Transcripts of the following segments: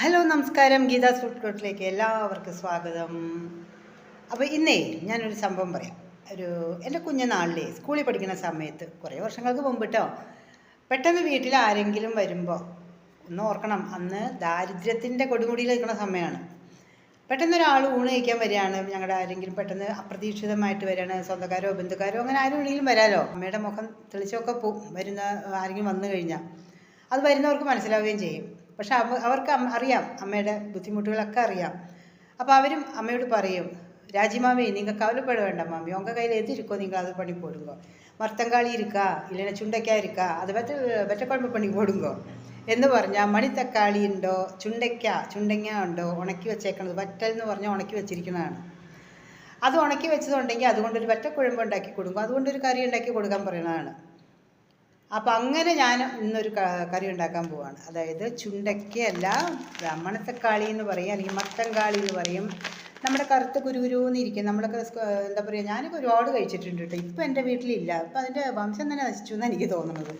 Hello നമസ്കാരം. Gita food കോർട്ടിലേക്ക് എല്ലാവർക്കും സ്വാഗതം. അപ്പോൾ ഇന്നേ ഞാനൊരു സംഭവം പറയാം. ഒരു എന്റെ കുഞ്ഞുനാളിലെ സ്കൂളിൽ പഠിക്കുന്ന സമയത്ത് കുറേ വർഷങ്ങൾക്ക് മുമ്പ് കേട്ടോ പെട്ടെന്ന് വീട്ടിൽ ആരെങ്കിലും വരുമ്പോൾ ഒന്ന് ഓർക്കണം അന്ന് ദാരിദ്ര്യത്തിന്റെ കൊടുമുടിയിൽ നിൽക്കുന്ന സമയമാണ് പെട്ടെന്ന് ഒരാൾ ഊണ് കഴിക്കാൻ വരികയാണ് ഞങ്ങളുടെ ആരെങ്കിലും പെട്ടെന്ന് അപ്രതീക്ഷിതമായിട്ട് വരികയാണ് സ്വന്തക്കാരോ ബന്ധുക്കാരോ അങ്ങനെ ആരും വേണമെങ്കിലും വരാലോ? അമ്മയുടെ മുഖം തെളിച്ചൊക്കെ പോവും വരുന്ന ആരെങ്കിലും വന്നു കഴിഞ്ഞാൽ അത് വരുന്നവർക്ക് മനസ്സിലാവുകയും ചെയ്യും. പക്ഷെ അവർക്ക് അറിയാം അമ്മയുടെ ബുദ്ധിമുട്ടുകളൊക്കെ അറിയാം. അപ്പോൾ അവരും അമ്മയോട് പറയും രാജിമാമേ നിങ്ങൾ കവലப்பட வேண்டாம் മാമി. உங்கள் கையில் எது இருக்கோ நீங்கள் அது பண்ணி മർത്തങ്കാളി ഇരിക്കാ ഇല്ലെങ്കിൽ ചുണ്ടയ്ക്ക ഇരിക്കാ അത് പറ്റ വെറ്റക്കുഴമ്പ് പണി പോടുങ്കോ എന്ന് പറഞ്ഞാൽ മണിത്തക്കാളി ഉണ്ടോ? ചുണ്ടയ്ക്ക ചുണ്ടങ്ങ ഉണ്ടോ? ഉണക്കി വെച്ചേക്കണത് വറ്റൽ എന്ന് പറഞ്ഞാൽ ഉണക്കി വെച്ചിരിക്കുന്നതാണ്. അത് ഉണക്കി വെച്ചതുണ്ടെങ്കിൽ അതുകൊണ്ടൊരു വറ്റക്കുഴമ്പ് ഉണ്ടാക്കി കൊടുക്കും. അതുകൊണ്ടൊരു കറി ഉണ്ടാക്കി കൊടുക്കാൻ പറയുന്നതാണ്. അപ്പം അങ്ങനെ ഞാൻ ഇന്നൊരു കറി ഉണ്ടാക്കാൻ പോവാണ്. അതായത് ചുണ്ടയ്ക്കയല്ല ബ്രാഹ്മണത്തക്കാളി എന്ന് പറയും അല്ലെങ്കിൽ മത്തങ്കാളി എന്ന് പറയും. നമ്മുടെ കറുത്ത കുരുകുരുന്ന് ഇരിക്കും. നമ്മളൊക്കെ എന്താ പറയുക ഞാനൊക്കെ ഒരുപാട് കഴിച്ചിട്ടുണ്ട് കേട്ടോ. ഇപ്പം എന്റെ വീട്ടിലില്ല. അപ്പം അതിന്റെ വംശം തന്നെ നശിച്ചു എന്നാണ് എനിക്ക് തോന്നുന്നത്.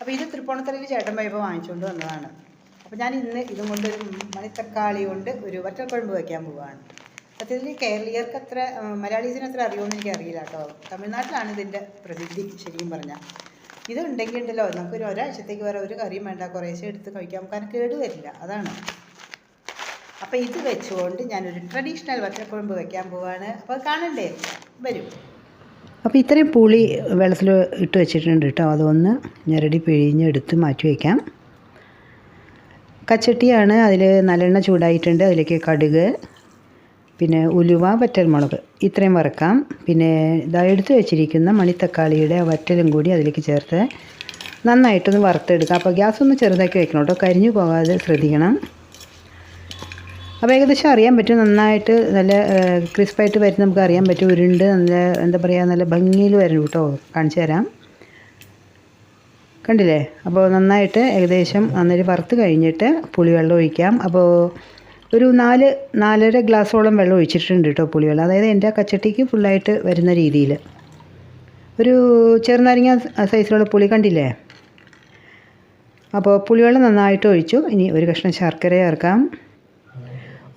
അപ്പോൾ ഇത് തൃപ്പൂണിത്തറയിൽ ചേട്ടൻ പോയപ്പോൾ വാങ്ങിച്ചുകൊണ്ട് വന്നതാണ്. അപ്പോൾ ഞാൻ ഇന്ന് ഇതും കൊണ്ടൊരു മണിത്തക്കാളി കൊണ്ട് ഒരു വറ്റൽക്കുഴമ്പ് വയ്ക്കാൻ പോവുകയാണ് സത്യത്തിൽ കേരളീയർക്ക് അത്ര മലയാളീസിന് അത്ര അറിയുമെന്ന് എനിക്ക് അറിയില്ല കേട്ടോ. തമിഴ്നാട്ടിലാണ് ഇതിന്റെ പ്രസിദ്ധി ശരിക്കും പറഞ്ഞാൽ ഇത് ഉണ്ടെങ്കിൽ ഉണ്ടല്ലോ നമുക്കൊരു ഒരാഴ്ചത്തേക്ക് വേറെ ഒരു കറിയും വേണ്ട കുറേശ്ശെ എടുത്ത് കഴിക്കാം. കാരണം കേട് വരില്ല അതാണ്. അപ്പോൾ ഇത് വെച്ചുകൊണ്ട് ഞാനൊരു ട്രഡീഷണൽ വറ്റക്കുഴമ്പ് വെക്കാൻ പോവാണ്. അപ്പോൾ കാണണ്ടേ? വരും. അപ്പോൾ ഇത്രയും പുളി വെള്ളത്തിൽ ഇട്ട് വെച്ചിട്ടുണ്ട് കേട്ടോ. അതൊന്ന് ഞെരടി പിഴിഞ്ഞ് എടുത്ത് മാറ്റി വയ്ക്കാം കച്ചട്ടിയാണ്. അതിൽ നല്ലെണ്ണ ചൂടായിട്ടുണ്ട്. അതിലേക്ക് കടുക് പിന്നെ ഉലുവ വറ്റൽമുളക് ഇത്രയും വറക്കാം. പിന്നെ ഇതാ എടുത്ത് വെച്ചിരിക്കുന്ന മണിത്തക്കാളിയുടെ വറ്റലും കൂടി അതിലേക്ക് ചേർത്ത് നന്നായിട്ടൊന്ന് വറുത്തെടുക്കുക അപ്പോൾ ഗ്യാസ് ഒന്ന് ചെറുതാക്കി വെക്കണം കേട്ടോ. കരിഞ്ഞു പോകാതെ ശ്രദ്ധിക്കണം. അപ്പോൾ ഏകദേശം അറിയാൻ പറ്റും. നന്നായിട്ട് നല്ല ക്രിസ്പായിട്ട് വരുന്ന നമുക്ക് അറിയാൻ പറ്റും. ഉരുണ്ട് നല്ല എന്താ പറയുക നല്ല ഭംഗിയിൽ വരും കേട്ടോ. കാണിച്ചു തരാം. കണ്ടില്ലേ? അപ്പോൾ നന്നായിട്ട് ഏകദേശം നന്നായിട്ട് വറുത്ത് കഴിഞ്ഞിട്ട് പുളിവെള്ളം ഒഴിക്കാം. അപ്പോൾ ഒരു നാല് നാലര ഗ്ലാസോളം വെള്ളം ഒഴിച്ചിട്ടുണ്ട് കേട്ടോ പുളിവെള്ളം. അതായത് എന്റെ കച്ചട്ടിക്ക് ഫുള്ളായിട്ട് വരുന്ന രീതിയിൽ. ഒരു ചെറുനാരങ്ങ സൈസിലുള്ള പുളി കണ്ടില്ലേ? അപ്പോൾ പുളിവെള്ളം നന്നായിട്ട് ഒഴിച്ചു. ഇനി ഒരു കഷ്ണം ശർക്കര ചേർക്കാം.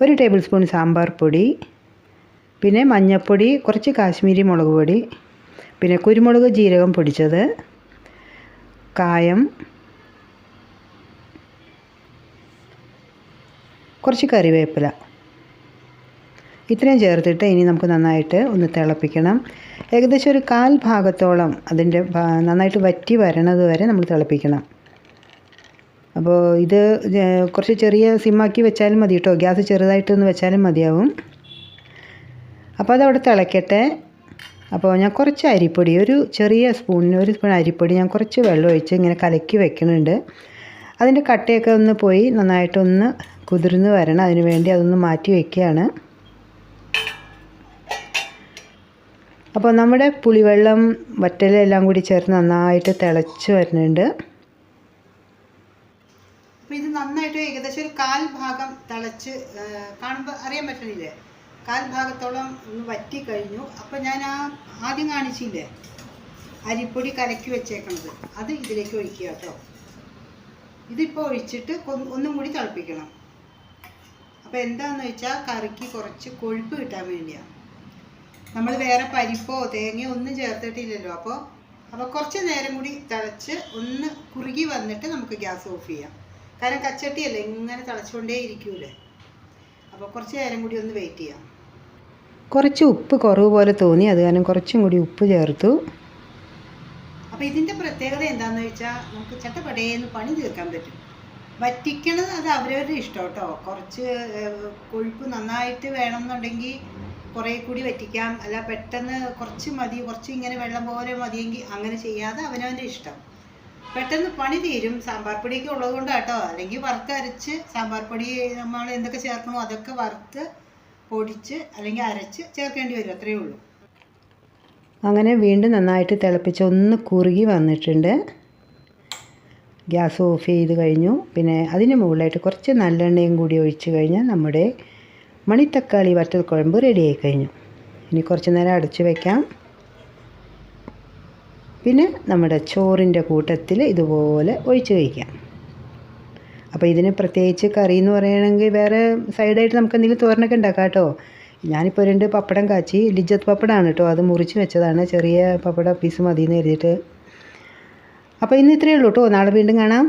ഒരു ടേബിൾ സ്പൂൺ സാമ്പാർ പൊടി. പിന്നെ മഞ്ഞൾപ്പൊടി കുറച്ച് കാശ്മീരി മുളക് പൊടി. പിന്നെ കുരുമുളക് ജീരകം പൊടിച്ചത്. കായം. കുറച്ച് കറിവേപ്പില. ഇത്രയും ചേർത്തിട്ട് ഇനി നമുക്ക് നന്നായിട്ട് ഒന്ന് തിളപ്പിക്കണം. ഏകദേശം ഒരു കാൽ ഭാഗത്തോളം അതിന്റെ നന്നായിട്ട് വറ്റി വരണത് വരെ നമ്മൾ തിളപ്പിക്കണം. അപ്പോൾ ഇത് കുറച്ച് ചെറിയ സിമ്മാക്കി വെച്ചാലും മതി കേട്ടോ. ഗ്യാസ് ചെറുതായിട്ടൊന്ന് വെച്ചാലും മതിയാവും. അപ്പോൾ അതവിടെ തിളയ്ക്കട്ടെ അപ്പോൾ ഞാൻ കുറച്ച് അരിപ്പൊടി ഒരു ചെറിയ സ്പൂണിന് ഒരു സ്പൂൺ അരിപ്പൊടി ഞാൻ കുറച്ച് വെള്ളം ഒഴിച്ച് ഇങ്ങനെ കലക്കി വെക്കുന്നുണ്ട്. അതിന്റെ കട്ടയൊക്കെ ഒന്ന് പോയി നന്നായിട്ടൊന്ന് കുതിർന്ന് വരണം. അതിന് വേണ്ടി അതൊന്ന് മാറ്റി വയ്ക്കുകയാണ്. അപ്പോൾ നമ്മുടെ പുളിവെള്ളം വറ്റലെല്ലാം കൂടി ചേർന്ന് നന്നായിട്ട് തിളച്ച് വരുന്നുണ്ട്. അപ്പോൾ ഇത് നന്നായിട്ട് ഏകദേശം ഒരു കാൽ ഭാഗം തിളച്ച് കാണുമ്പോൾ അറിയാൻ പറ്റണില്ലേ? കാൽ ഭാഗത്തോളം ഒന്ന് വറ്റി കഴിഞ്ഞു. അപ്പോൾ ഞാൻ ആ ആദ്യം കാണിച്ചില്ലേ? അരിപ്പൊടി കലക്കി വെച്ചേക്കണത്. അത് ഇതിലേക്ക് ഒഴിക്കുക കേട്ടോ. ഇതിപ്പോൾ ഒഴിച്ചിട്ട് ഒന്നും കൂടി തിളപ്പിക്കണം. അപ്പോൾ എന്താണെന്ന് വെച്ചാൽ കറിക്ക് കുറച്ച് കൊഴുപ്പ് കിട്ടാൻ വേണ്ടിയാണ് നമ്മൾ വേറെ പരിപ്പോ തേങ്ങയോ ഒന്നും ചേർത്തിട്ടില്ലല്ലോ അപ്പോൾ അപ്പോൾ കുറച്ച് നേരം കൂടി തിളച്ച് ഒന്ന് കുറുകി വന്നിട്ട് നമുക്ക് ഗ്യാസ് ഓഫ് ചെയ്യാം. കാരണം കച്ചട്ടിയല്ലേ ഇങ്ങനെ തിളച്ചുകൊണ്ടേ ഇരിക്കൂലേ. അപ്പോൾ കുറച്ച് നേരം കൂടി ഒന്ന് വെയിറ്റ് ചെയ്യാം. കുറച്ച് ഉപ്പ് കുറവ് പോലെ തോന്നി അത് കാരണം കുറച്ചും കൂടി ഉപ്പ് ചേർത്തു. അപ്പോൾ ഇതിന്റെ പ്രത്യേകത എന്താണെന്ന് വെച്ചാൽ നമുക്ക് ചട്ടപ്പടേന്ന് പണി തീർക്കാൻ പറ്റും. വറ്റിക്കണത് അത് അവരവരുടെ ഇഷ്ടം കേട്ടോ. കുറച്ച് കൊഴുപ്പ് നന്നായിട്ട് വേണമെന്നുണ്ടെങ്കിൽ കുറേ കൂടി വറ്റിക്കാം. അല്ല പെട്ടെന്ന് കുറച്ച് മതി കുറച്ച് ഇങ്ങനെ വെള്ളം പോലെ മതിയെങ്കിൽ അങ്ങനെ ചെയ്യാതെ അവനവന്റെ ഇഷ്ടം. പെട്ടെന്ന് പണി തീരും. സാമ്പാർ പൊടിയൊക്കെ ഉള്ളത് കൊണ്ട് കേട്ടോ അല്ലെങ്കിൽ വറുത്തരച്ച് സാമ്പാർ പൊടി നമ്മൾ എന്തൊക്കെ ചേർക്കണോ അതൊക്കെ വറുത്ത് പൊടിച്ച് അല്ലെങ്കിൽ അരച്ച് ചേർക്കേണ്ടി വരും. അത്രയേ ഉള്ളൂ. അങ്ങനെ വീണ്ടും നന്നായിട്ട് തിളപ്പിച്ച് ഒന്ന് കുറുകി വന്നിട്ടുണ്ട്. ഗ്യാസ് ഓഫ് ചെയ്ത് കഴിഞ്ഞു. പിന്നെ അതിന് മുകളിലായിട്ട് കുറച്ച് നല്ലെണ്ണയും കൂടി ഒഴിച്ച് കഴിഞ്ഞാൽ നമ്മുടെ മണിത്തക്കാളി വറ്റൽ കുഴമ്പ് റെഡിയായി കഴിഞ്ഞു. ഇനി കുറച്ച് നേരം അടച്ച് വയ്ക്കാം പിന്നെ നമ്മുടെ ചോറിന്റെ കൂട്ടത്തിൽ ഇതുപോലെ ഒഴിച്ച് കഴിക്കാം. അപ്പോൾ ഇതിന് പ്രത്യേകിച്ച് കറി എന്ന് പറയുകയാണെങ്കിൽ വേറെ സൈഡായിട്ട് നമുക്ക് എന്തെങ്കിലും തോരനൊക്കെ ഉണ്ടാക്കാം കേട്ടോ. ഞാനിപ്പോൾ രണ്ട് പപ്പടം കാച്ചി ലിജത്ത് പപ്പടമാണ് കേട്ടോ അത് മുറിച്ച് വെച്ചതാണ്. ചെറിയ പപ്പട പീസ് മതി എന്ന് അപ്പോൾ ഇന്ന് ഇത്രയേ ഉള്ളൂ കേട്ടോ നാളെ വീണ്ടും കാണാം.